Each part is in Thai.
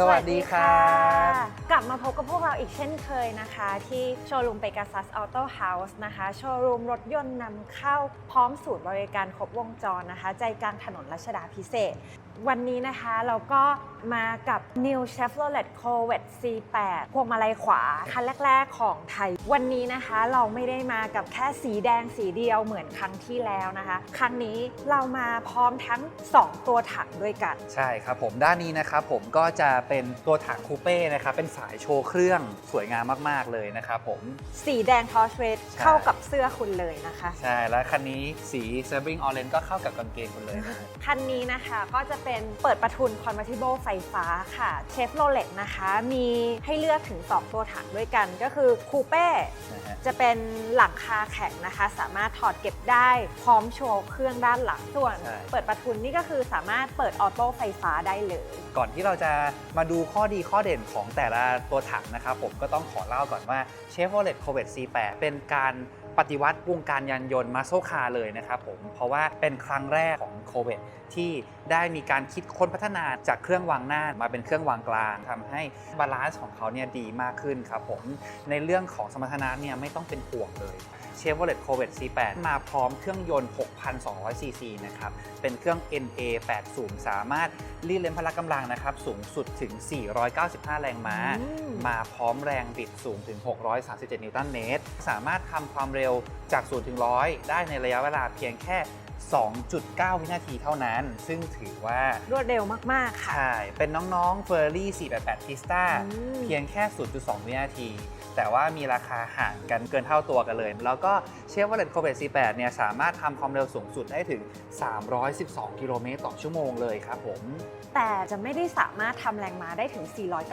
สวัสดีค่ะกลับมาพบกับพวกเราอีกเช่นเคยนะคะ ที่โชว์รูมเปกาซัสออโต้เฮาส์นะคะ โชว์รูมรถยนต์นำเข้าพร้อมสูตรบริการครบวงจรนะคะ ใจกลางถนนรัชดาพิเศษ วันนี้นะคะเราก็มากับ New Chevrolet Corvette C8 พวงมาลัยขวา คันแรก ๆ ของไทย วันนี้นะคะเราไม่ได้มากับแค่สีแดงสีเดียวเหมือนครั้งที่แล้วนะคะ ครั้งนี้เรามาพร้อมทั้ง 2 ตัวถังด้วยกัน ใช่ครับผมด้านนี้นะครับผมก็จะเป็นตัวถังคูเป้นะครับเป็นสายโชว์เครื่องสวยงามมากๆเลยนะครับผม สีแดงทอชเรดใช่เข้ากับเสื้อคุณเลยนะคะ ใช่แล้วคันนี้สีเซอร์บิงออเรนก็เข้ากับกางเกงคุณเลยนะคันนี้นะคะก็จะเป็นเปิดประทุน Convertible ไฟฟ้าค่ะ Chevrolet นะคะมีให้เลือกถึง 2 ตัวถังด้วยกัน ก็คือคูเป้นะฮะ จะเป็นหลังคาแข็งนะคะ สามารถถอดเก็บได้พร้อมโชว์เครื่องด้านหลังส่วน ใช่ เปิดประทุนนี่ก็คือสามารถเปิดออโต้ไฟฟ้าได้เลย ก่อนที่เราจะมาดูข้อดีข้อเด่นของแต่ละตัวถังนะครับผมก็ต้องขอเล่าก่อนว่า Chevrolet Corvette C8 เป็นการ ปฏิวัติวงการยานยนต์มาโซคาร์เลยนะครับผม เพราะว่าเป็นครั้งแรกของโคเบทที่ได้มีการคิดค้นพัฒนาจากเครื่องวางหน้ามาเป็นเครื่องวางกลางทำให้บาลานซ์ของเขาเนี่ยดีมากขึ้นครับผมในเรื่องของสมรรถนะเนี่ยไม่ต้องเป็นห่วงเลย Chevrolet Corvette C8 มาพร้อมเครื่องยนต์ 6,200 ซีซีนะครับ เป็นเครื่อง NA 80 สามารถรีดเล่นพละกำลังนะครับ สูงสุดถึง 495 แรงม้าอืมมาพร้อมแรงบิดสูงถึง 637 นิวตันเมตร สามารถทำความเร็วจาก 0 ถึง 100 ได้ในระยะเวลาเพียงแค่ 2.9 วินาทีเท่านั้น ซึ่งถือว่ารวดเร็วมาก ๆ ค่ะ ใช่ เป็นน้องๆ Ferrari 488 Pista อืม เพียงแค่ 0.2 วินาที แต่ว่ามีราคาห่างกันเกินเท่าตัวกันเลย แล้วก็ Chevrolet Corvette C8 เนี่ย สามารถทำความเร็วสูงสุดได้ถึง 312 กิโลเมตรต่อชั่วโมงเลยครับผม แต่จะไม่ได้สามารถทำแรงม้าได้ถึง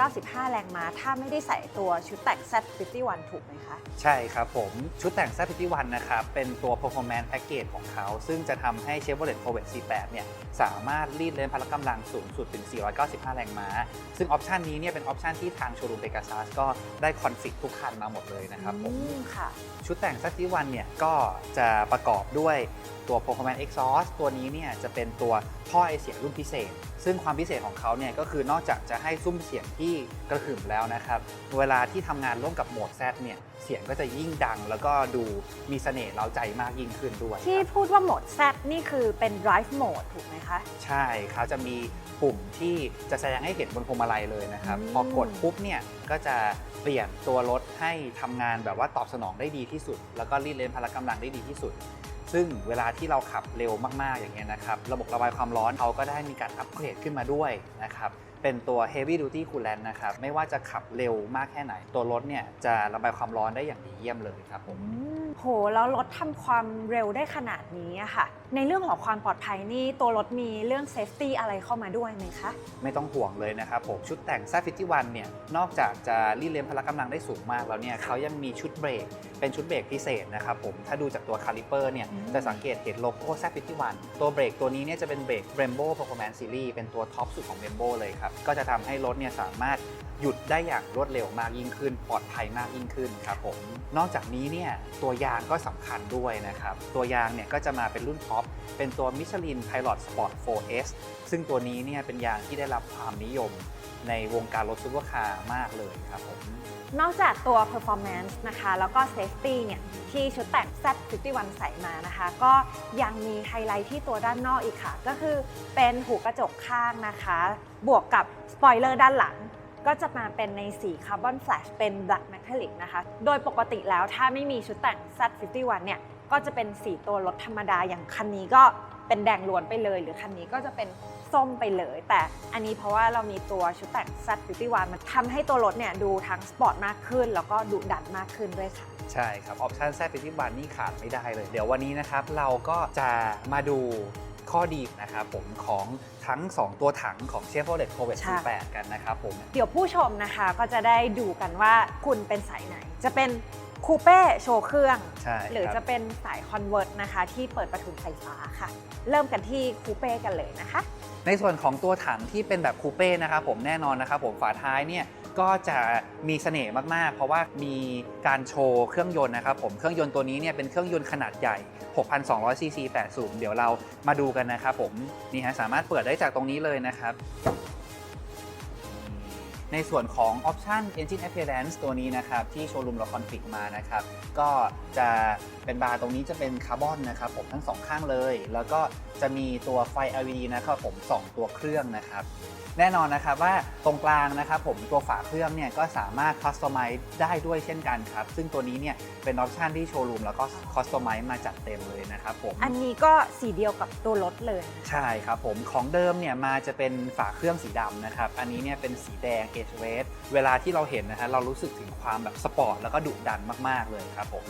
495 แรงม้า ถ้าไม่ได้ใส่ตัวชุดแต่ง Z51 ถูกไหมคะ ใช่ครับผม ชุดแต่ง z 51นะครับ เป็นตัว performance package ของเขา ซึ่งจะทำให้ Chevrolet Corvette C8 เนี่ยสามารถรีดเล่นพละกำลังสูงสุดถึง 495 แรงม้า ซึ่งออปชันนี้เนี่ยเป็นออปชันที่ทางโชว์รูมเ e ก a ซัสก็ได้คอนฟิกทุกคันมาหมดเลยนะครับผมอืมค่ะชุดแต่ง z 1เนี่ยก็จะประกอบด้วยตัว performance exhaust ตัวนี้เนี่ยจะเป็นตัวท่อไอเสียงรุ่นพิเศษ ซึ่งความพิเศษของเขาเนี่ยก็คือนอกจากจะให้ซุ้มเสียงที่กระหึ่มแล้วนะครับ เวลาที่ทำงานร่วมกับโหมด Z เนี่ยเสียงก็จะยิ่งดัง แล้วก็ดูมีเสน่ห์เร้าใจมากยิ่งขึ้นด้วย ที่ครับพูดว่าโหมด Z นี่คือเป็น drive mode ถูกไหมคะ ใช่เขาจะมีปุ่มที่จะแสดงให้เห็นบนพวงมาลัยเลยนะครับอืมพอกดปุ๊บเนี่ยก็จะเปลี่ยนตัวรถให้ทำงานแบบว่าตอบสนองได้ดีที่สุด แล้วก็รีดเลนพละกำลังได้ดีที่สุด ซึ่งเวลาที่เราขับเร็วมากๆอย่างเงี้ยนะครับ ระบบระบายความร้อนเขาก็ได้มีการอัปเกรดขึ้นมาด้วยนะครับเป็นตัว heavy duty coolant นะครับ ไม่ว่าจะขับเร็วมากแค่ไหน ตัวรถเนี่ยจะระบายความร้อนได้อย่างดีเยี่ยมเลยครับผมโห แล้วรถทำความเร็วได้ขนาดนี้อะค่ะ ในเรื่องของความปลอดภัยนี่ตัวรถมีเรื่อง safety อะไรเข้ามาด้วยไหมคะ ไม่ต้องห่วงเลยนะครับผมชุดแต่ง z 51เนี่ยนอกจากจะรีดเลนพละกำลังได้สูงมากแล้วเนี่ยเขายังมีชุดเบรก เป็นชุดเบรกพิเศษนะครับผมถ้าดูจากตัวคาลิเปอร์เนี่ยอืมจะสังเกตเห็นโลโก้ z 51ตัวเบรกตัวนี้เนี่ยจะเป็นเบรก Brembo Performance Series เป็นตัวท็อปสุดของ Brembo เลยครับก็จะทำให้รถเนี่ยสามารถหยุดได้อย่างรวดเร็วมากยิ่งขึ้น ปลอดภัยมากยิ่งขึ้นครับผมนอกจากนี้เนี่ยตัวยางก็สำคัญด้วยนะครับตัวยางเนี่ยก็จะมาเป็นรุ่นท็อปเป็นตัว Michelin Pilot Sport 4S ซึ่งตัวนี้เนี่ยเป็นยางที่ได้รับความนิยมในวงการรถซุปเปอร์คาร์มากเลยครับผม นอกจากตัว performance นะคะ แล้วก็ safety เนี่ย ที่ชุดแต่ง Z51 ใส่มานะคะ ก็ยังมีไฮไลท์ที่ตัวด้านนอกอีกค่ะ ก็คือเป็นหูกระจกข้างนะคะ บวกกับสปอยเลอร์ด้านหลัง ก็จะมาเป็นในสีคาร์บอนแฟลชเป็น black metallic นะคะ โดยปกติแล้วถ้าไม่มีชุดแต่ง Z51 เนี่ย ก็จะเป็นสีตัวรถธรรมดาอย่างคันนี้ก็เป็นแดงล้วนไปเลย หรือคันนี้ก็จะเป็นส้มไปเลย แต่อันนี้เพราะว่าเรามีตัวชุดแต่ง Z51 มันทำให้ตัวรถเนี่ยดูทั้งสปอร์ตมากขึ้น แล้วก็ดุดันมากขึ้นด้วยค่ะ ใช่ครับ ออปชันแซดฟิที่บันนี่ขาดไม่ได้เลย เดี๋ยววันนี้นะครับเราก็จะมาดูข้อดีนะครับผมของทั้ง 2 ตัวถังของ Chevrolet Corvette ใช่ C8 กันนะครับผม เดี๋ยวผู้ชมนะคะก็จะได้ดูกันว่าคุณเป็นสายไหน จะเป็น คูเป้โชว์เครื่อง ใช่หรือคจะบเป็นสายคอนเวิร์ตนะคะ ที่เปิดประทุนไฟฟ้าค่ะ เริ่มกันที่คูเป้กันเลยนะคะ ในส่วนของตัวถังที่เป็นแบบคูเป้นะครับผมแน่นอนนะครับผมฝาท้ายเนี่ยก็จะมีเสน่ห์มาก ๆ เพราะว่ามีการโชว์เครื่องยนต์นะครับผมเครื่องยนต์ตัวนี้เนี่ยเป็นเครื่องยนต์ขนาดใหญ่ 6,200 ซีซี8สูบเดี๋ยวเรามาดูกันนะครับผมนี่ฮะสามารถเปิดได้จากตรงนี้เลยนะครับ ในส่วนของ Option Engine Appearance ตัวนี้นะครับที่โชว์รูมเราคอนฟิกมานะครับก็จะเป็นบาร์ตรงนี้จะเป็นคาร์บอนนะครับผมทั้งสองข้างเลย แล้วก็จะมีตัวไฟ LED นะครับผมสองตัวเครื่องนะครับ แน่นอนนะครับว่าตรงกลางนะครับผมตัวฝาเครื่องเนี่ยก็สามารถคัสตอมไมซ์ได้ด้วยเช่นกันครับซึ่งตัวนี้เนี่ยเป็นออปชันที่โชว์รูมแล้วก็คัสตอมไมซ์มาจัดเต็มเลยนะครับผมอันนี้ก็สีเดียวกับตัวรถเลย ใช่ครับผมของเดิมเนี่ยมาจะเป็นฝาเครื่องสีดำนะครับอันนี้เนี่ยเป็นสีแดงเอชเวสเวลาที่เราเห็นนะฮะเรารู้สึกถึงความแบบสปอร์ตแล้วก็ดุดันมาก ๆ เลยครับผม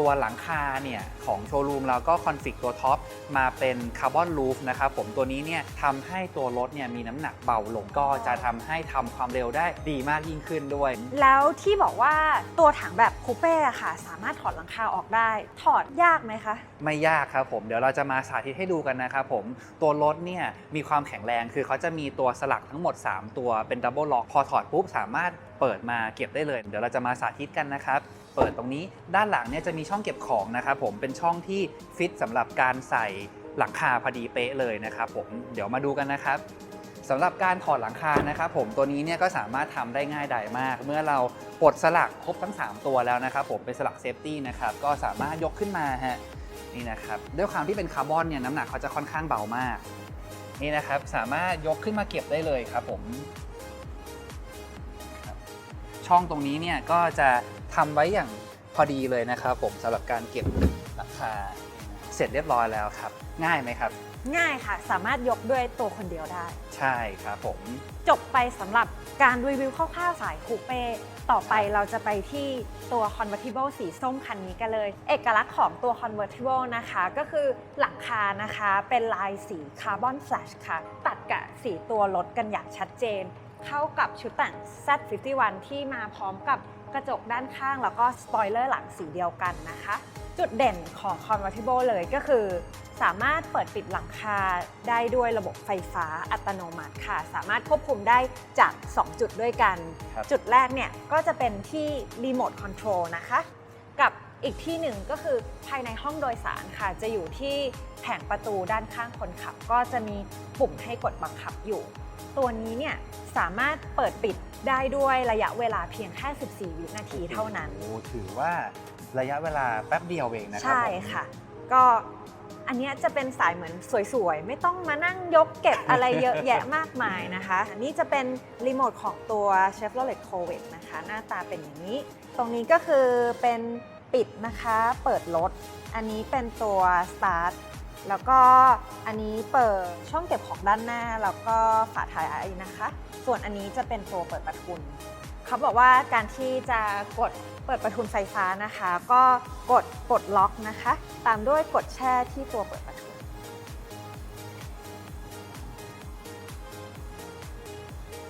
ตัวหลังคาเนี่ยของโชว์รูมเราก็คอนฟิกตัวท็อปมาเป็นคาร์บอนลูฟนะครับผมตัวนี้เนี่ยทำให้ตัวรถเนี่ยมีน้ำหนักเบาลงก็จะทำให้ทำความเร็วได้ดีมากยิ่งขึ้นด้วย แล้วที่บอกว่าตัวถังแบบคูเป้อะค่ะ สามารถถอดหลังคาออกได้ ถอดยากไหมคะ ไม่ยากครับผมเดี๋ยวเราจะมาสาธิตให้ดูกันนะครับผมตัวรถเนี่ยมีความแข็งแรงคือเขาจะมีตัวสลักทั้งหมด 3 ตัวเป็นดับเบิลล็อกพอถอดปุ๊บสามารถเปิดมาเก็บได้เลย เดี๋ยวเราจะมาสาธิตกันนะครับเปิดตรงนี้ด้านหลังเนี่ยจะมีช่องเก็บของนะครับผมเป็นช่องที่ฟิตสำหรับการใส่หลังคาพอดีเป๊ะเลยนะครับผมเดี๋ยวมาดูกันนะครับ สำหรับการถอดหลังคานะครับผมตัวนี้เนี่ยก็สามารถทำได้ง่ายดายมาก เมื่อเราปลดสลักครบทั้ง 3 ตัวแล้วนะครับผมเป็นสลักเซฟตี้นะครับก็สามารถยกขึ้นมาฮะนี่นะครับด้วยความที่เป็นคาร์บอนเนี่ยน้ำหนักเขาจะค่อนข้างเบามากนี่นะครับสามารถยกขึ้นมาเก็บได้เลยครับผมช่องตรงนี้เนี่ยก็จะทำไว้อย่างพอดีเลยนะครับผมสำหรับการเก็บหลังคาเสร็จเรียบร้อยแล้วครับ ง่ายไหมครับ ง่ายค่ะ สามารถยกด้วยตัวคนเดียวได้ ใช่ครับผม จบไปสำหรับการรีวิวคร่าวๆสายคูเป้ต่อไปเราจะไปที่ตัว convertible สีส้มคันนี้กันเลย เอกลักษณ์ของตัว convertible นะคะ ก็คือหลังคานะคะเป็นลายสีคาร์บอนแฟลชค่ะ ตัดกับสีตัวรถกันอย่างชัดเจน เข้ากับชุดแต่ง Z51 ที่มาพร้อมกับ กระจกด้านข้างแล้วก็สปอยเลอร์หลังสีเดียวกันนะคะ จุดเด่นของ convertible เลยก็คือ สามารถเปิดปิดหลังคาได้ด้วยระบบไฟฟ้าอัตโนมัติค่ะ สามารถควบคุมได้จาก 2 จุดด้วยกัน ครับ จุดแรกเนี่ยก็จะเป็นที่รีโมทคอนโทรลนะคะ กับอีกที่หนึ่งก็คือภายในห้องโดยสารค่ะ จะอยู่ที่แผงประตูด้านข้างคนขับ ก็จะมีปุ่มให้กดบังคับอยู่ ตัวนี้เนี่ยสามารถเปิดปิดได้ด้วยระยะเวลาเพียงแค่ 14 วินาทีเท่านั้น โอ้ถือว่าระยะเวลาแป๊บเดียวเองนะครัใช่ผม ค่ะ ก็อันเนี้ยจะเป็นสายเหมือนสวยๆ ไม่ต้องมานั่งยกเก็บอะไรเยอะแยะมากมายนะคะอันนี้จะเป็นรีโมทของตัว Chevrolet Corvette นะคะ หน้าตาเป็นอย่างนี้ ตรงนี้ก็คือเป็นปิดนะคะ เปิดรถ อันนี้เป็นตัว Start แล้วก็อันนี้เปิดช่องเก็บของด้านหน้า แล้วก็ฝาท้ายไอนะคะ ส่วนอันนี้จะเป็นตัวเปิดประทุน เขาบอกว่าการที่จะกดเปิดประทุนไฟฟ้านะคะ ก็กดปลดล็อกนะคะ ตามด้วยกดแช่ที่ตัวเปิดประทุน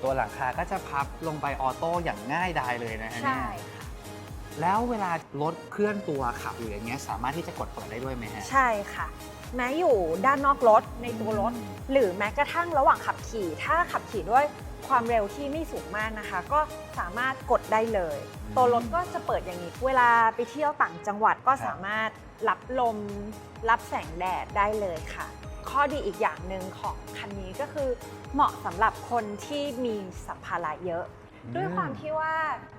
ตัวหลังคาก็จะพับลงไปออโต้อย่างง่ายดายเลยนะฮะเนี่ย ใช่ค่ะ แล้วเวลารถเคลื่อนตัวขับอยู่อย่างเงี้ยสามารถที่จะกดเปิดได้ด้วยไหมฮะ ใช่ค่ะ แม้อยู่ด้านนอกรถในตัวรถหรือแม้กระทั่งระหว่างขับขี่ ถ้าขับขี่ด้วยความเร็วที่ไม่สูงมากนะคะ ก็สามารถกดได้เลย ตัวรถก็จะเปิดอย่างนี้ เวลาไปเที่ยวต่างจังหวัดก็สามารถรับลม รับแสงแดดได้เลยค่ะ ข้อดีอีกอย่างหนึ่งของคันนี้ก็คือ เหมาะสำหรับคนที่มีสัมภาระเยอะ ด้วยความที่ว่า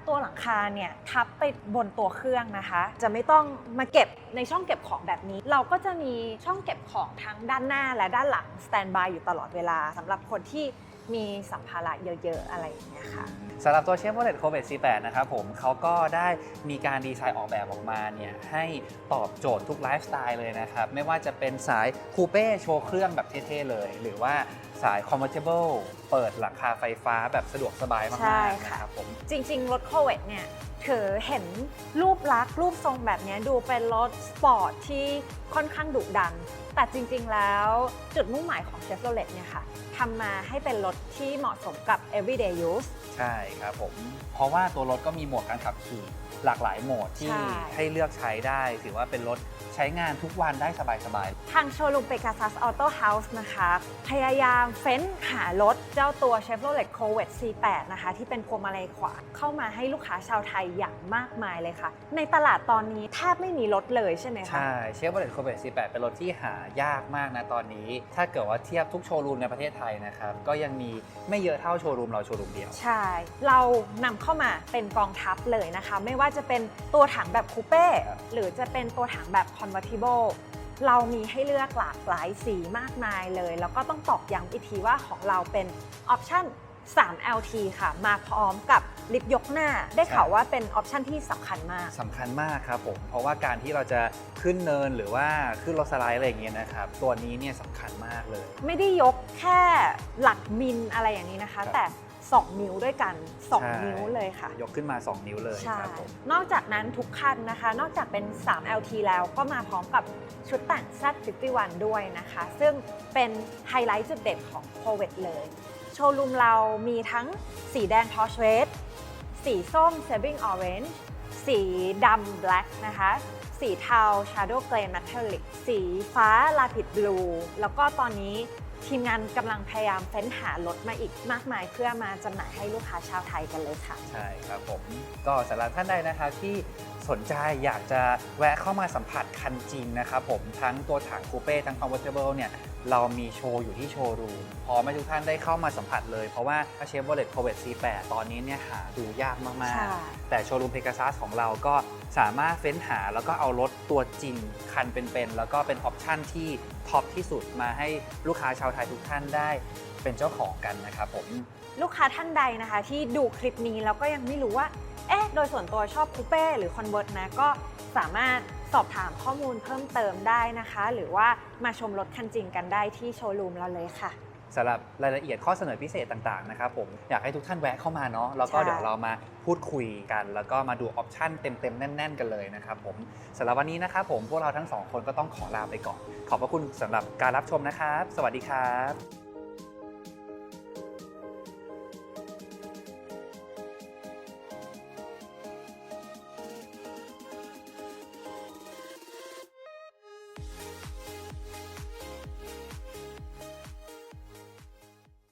ตัวหลังคาเนี่ยทับไปบนตัวเครื่องนะคะ จะไม่ต้องมาเก็บในช่องเก็บของแบบนี้ เราก็จะมีช่องเก็บของทั้งด้านหน้าและด้านหลังสแตนบายอยู่ตลอดเวลาสำหรับคนที่มีสัมภาระเยอะๆ อะไรอย่างเงี้ยค่ะสำหรับตัว Chevrolet Corvette C8 นะครับผมเขาก็ได้มีการดีไซน์ออกแบบออกมาเนี่ยให้ตอบโจทย์ทุกไลฟ์สไตล์เลยนะครับ ไม่ว่าจะเป็นสายคูเป้โชว์เครื่องแบบเท่ๆเลย หรือว่า สาย Convertible เปิดหลังคาไฟฟ้าแบบสะดวกสบายมาใช่กๆค่ะ นะครับผม จริงๆ รถโคเวตเนี่ย ถือเห็นรูปลักษณ์รูปทรงแบบเนี้ยดูเป็นรถสปอร์ตที่ค่อนข้างดุดัน แต่จริงๆแล้วจุดมุ่งหมายของ Chevrolet เนี่ยค่ะทำมาให้เป็นรถที่เหมาะสมกับ everyday use ใช่ครับผม เพราะว่าตัวรถก็มีโหมดการขับขี่หลากหลายโหมดที่ใช่ ให้เลือกใช้ได้ ถือว่าเป็นรถใช้งานทุกวันได้สบายๆ ทางโชว์รูมเปกาซัสออโต้เฮาส์นะคะ พยายามเฟ้นหารถเจ้าตัว Chevrolet Corvette C8 นะคะ ที่เป็นพวงมาลัยขวาเข้ามาให้ลูกค้าชาวไทยอย่างมากมายเลยค่ะ ในตลาดตอนนี้แทบไม่มีรถเลยใช่ไหมคะ ใช่เชฟโรเลตโคเวต48 เป็นรถที่หายากมากนะตอนนี้ ถ้าเกิดว่าเทียบทุกโชว์รูมในประเทศไทยนะครับ ก็ยังมีไม่เยอะเท่าโชว์รูมเราโชว์รูมเดียว ใช่ เรานำเข้ามาเป็นกองทัพเลยนะคะ ไม่ว่าจะเป็นตัวถังแบบคูเป้ครับ หรือจะเป็นตัวถังแบบ convertible เรามีให้เลือกหลากหลายสีมากมายเลย แล้วก็ต้องตอกย้ำอีกทีว่าของเราเป็นออปชั่น 3 LT ค่ะ มาพร้อมกับลิฟต์ยกหน้า ได้ข่าวว่าเป็นออปชั่นที่สำคัญมาก สำคัญมากครับผม เพราะว่าการที่เราจะขึ้นเนินหรือว่าขึ้นรถสไลด์อะไรอย่างเงี้ยนะครับ ตัวนี้เนี่ยสำคัญมากเลย ไม่ได้ยกแค่หลักมิลอะไรอย่างนี้นะคะครับแต่ 2 นิ้วด้วยกันใช่2นิ้วเลยค่ะ ยกขึ้นมา 2 นิ้วเลยใช่ครับผมนอกจากนั้นทุกคันนะคะ นอกจากเป็น 3 LT แล้วก็มาพร้อมกับชุดแต่ง Z51 ด้วยนะคะ ซึ่งเป็นไฮไลท์จุดเด่นของ c o v e t เลย โชว์รูมเรามีทั้งสีแดง Torch Red สีส้ม Saving Orange สีดำ Black นะคะ สีเทา Shadow Grey Metallic สีฟ้า Lapid Blue แล้วก็ตอนนี้ทีมงานกำลังพยายามเฟ้นหารถมาอีกมากมายเพื่อมาจำหน่ายให้ลูกค้าชาวไทยกันเลยค่ะ ใช่ครับผม ก็สำหรับท่านใดนะครับที่สนใจอยากจะแวะเข้ามาสัมผัสคันจริงนะครับผมทั้งตัวถังคูเป้ทั้ง convertible เนี่ยเรามีโชว์อยู่ที่โชว์รูมพร้อมให้ทุกท่านได้เข้ามาสัมผัสเลย เพราะว่าเชฟโรเลตโคเวต C8 ตอนนี้เนี่ยหาดูยากมากใช่ๆแต่โชว์รูมเพก a ซัสของเราก็สามารถเฟ้นหาแล้วก็เอารถตัวจริง คันเป็น ๆ แล้วก็เป็นออปชั่นที่ท็อปที่สุดมาให้ลูกค้าชาวไทยทุกท่านได้เป็นเจ้าของกันนะครับผม ลูกค้าท่านใดนะคะ ที่ดูคลิปนี้แล้วก็ยังไม่รู้ว่า เอ๊ะโดยส่วนตัวชอบคูเป้หรือคอนเวิร์ตนะก็สามารถสอบถามข้อมูลเพิ่มเติมได้นะคะ หรือว่ามาชมรถคันจริงกันได้ที่โชว์รูมเราเลยค่ะสำหรับรายละเอียดข้อเสนอพิเศษต่างๆนะครับผมอยากให้ทุกท่านแวะเข้ามาเนาะแล้วก็ใช่เดี๋ยวเรามาพูดคุยกัน แล้วก็มาดูออปชั่นเต็มๆ แน่น ๆ กันเลยนะครับผมสำหรับวันนี้นะครับผมพวกเราทั้งสองคนก็ต้องขอลาไปก่อน ขอบพระคุณสำหรับการรับชมนะครับ สวัสดีครับ